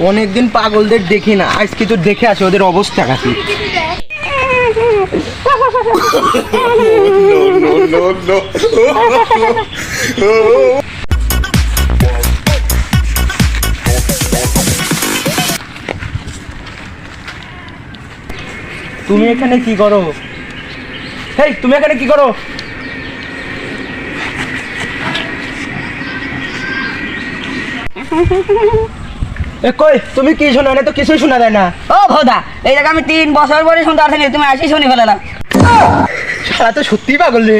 অনেকদিন পাগলদের দেখি না, আজকে তো দেখে আসে ওদের অবস্থা কাছে তুমি এখানে কি করো? হেই, তুমি এখানে কি করো? এ কই তুমি কি শোনা? না তো কিছুই শোনা যায় না। ও ভোদা এই জায়গা আমি তিন বছর পরে শুনতে আসিনি তুমি আসি শুনি ফেলে না শালা তো সত্যি পাগল রে।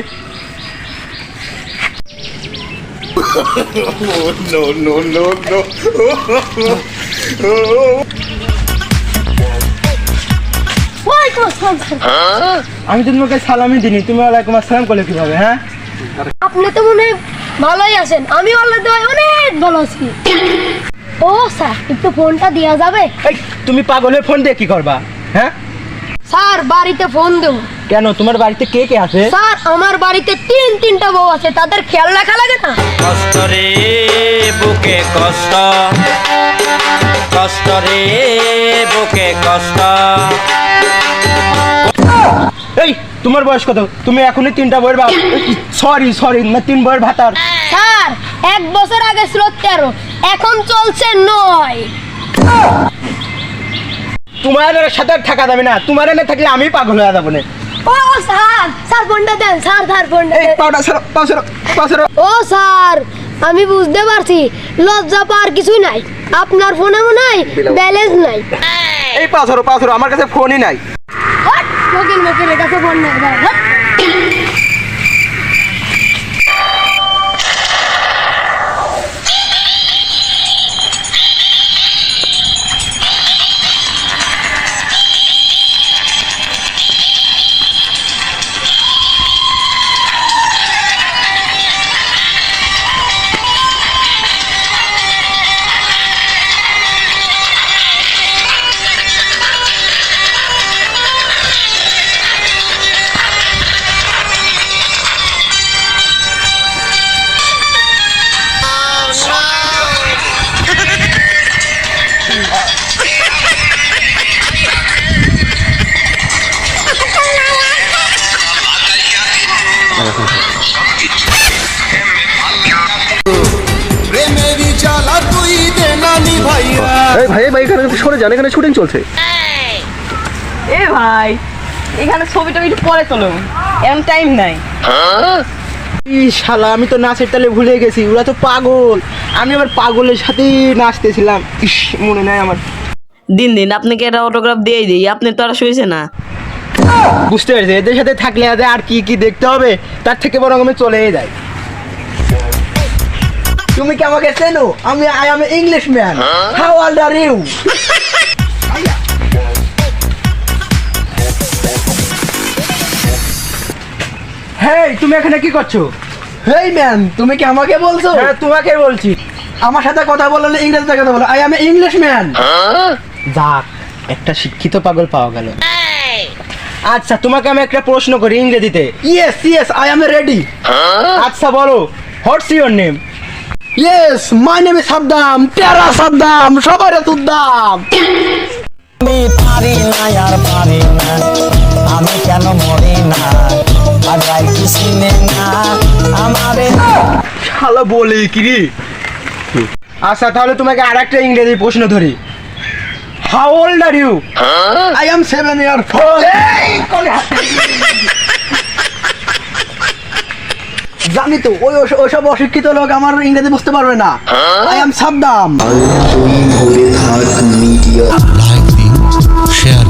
আমি তো তোমাকে সালামি দিনি তুমি ওয়ালাইকুম আসসালাম করলে কীভাবে হ্যাঁ? আপনি তো মনে হয় ভালোই আছেন আমি আল্লাহ অনেক ভালো আছি। ও স্যার একটু ফোনটা দেওয়া যাবে? এই তুমি পাগলের ফোন দিয়ে কি করবা? হ্যাঁ? স্যার বাড়িতে ফোন দেবো। কেন তোমার বাড়িতে কে কে আছে? স্যার আমার বাড়িতে তিন তিনটা বউ আছে তাদের খেয়াল রাখা লাগে না? কষ্ট রে বুকে কষ্ট। কষ্ট রে বুকে কষ্ট। এই তোমার বয়স কত? তুমি এখনই তিনটা বইয়ের সরি সরি না তিন বইয়ের ভাতার। স্যার এক বছর আগে ছিল তেরো এখন চলছে নয়। তোমার সাথে থাকা যাবে না। তোমার থাকলে আমি পাগল হয়ে যাব না। ও স্যার স্যার ফোনটা দেন স্যার স্যার ফোনটা এই পাউডার সরো পাউ সরো ও স্যার আমি বুঝতে পারছি লজ্জা পাওয়ার কিছুই নাই। আপনার ফোনে মনে হয় ব্যালেন্স নাই। এই পাউ সরো আমার কাছে ফোনই নাই। হট, কাছে ফোন নাই এই ভাই ভাই এখানে সরে যান এখানে শুটিং চলছে। এ ভাই এখানে ছবি টবি একটু পরে তোলো। এমন টাইম নাই। শালা আমি তো নাচের তালে ভুলে গেছি ওরা তো পাগল। আমি আবার পাগলের সাথেই নাচতেছিলাম। ইস মনে নাই আমার। দিন দিন আপনাকে একটা অটোগ্রাফ দিয়ে দিই আপনি তো আর শুয়েছে না। বুঝতে পেরেছি এদের সাথে থাকলে আর কি কি দেখতে হবে? তার থেকে বরং আমি চলেই যাই। তুমি কি আমাকে চেনো? আমি I am English man how old are you hey তুমি এখানে কি করছ? হেই ম্যান তুমি কি আমাকে বলছো? হ্যাঁ তোমাকে বলছি। আমার সাথে কথা বললে ইংরেজিতে কথা বলো। আই এম ইংলিশ ম্যান যাক একটা শিক্ষিত পাগল পাওয়া গেল। আচ্ছা তোমাকে আমি একটা প্রশ্ন করি ইংরেজিতে। Yes yes I am ready আচ্ছা বলো what's your name yes my name is Saddam টেরা সাদ্দাম সবার সুদ্দাম আমি পারি না আর পারি না আমি কেন মরি না? আর যাই কি চিনে না আমারে শালা বলে কি রে? আচ্ছা তাহলে তোমাকে আর একটা ইংরেজি প্রশ্ন ধরি। How old are you I am seven year four জানি তো ওই ওইসব অশিক্ষিত লোক আমার ইংরেজি বুঝতে পারবে না। I am সাবদাম share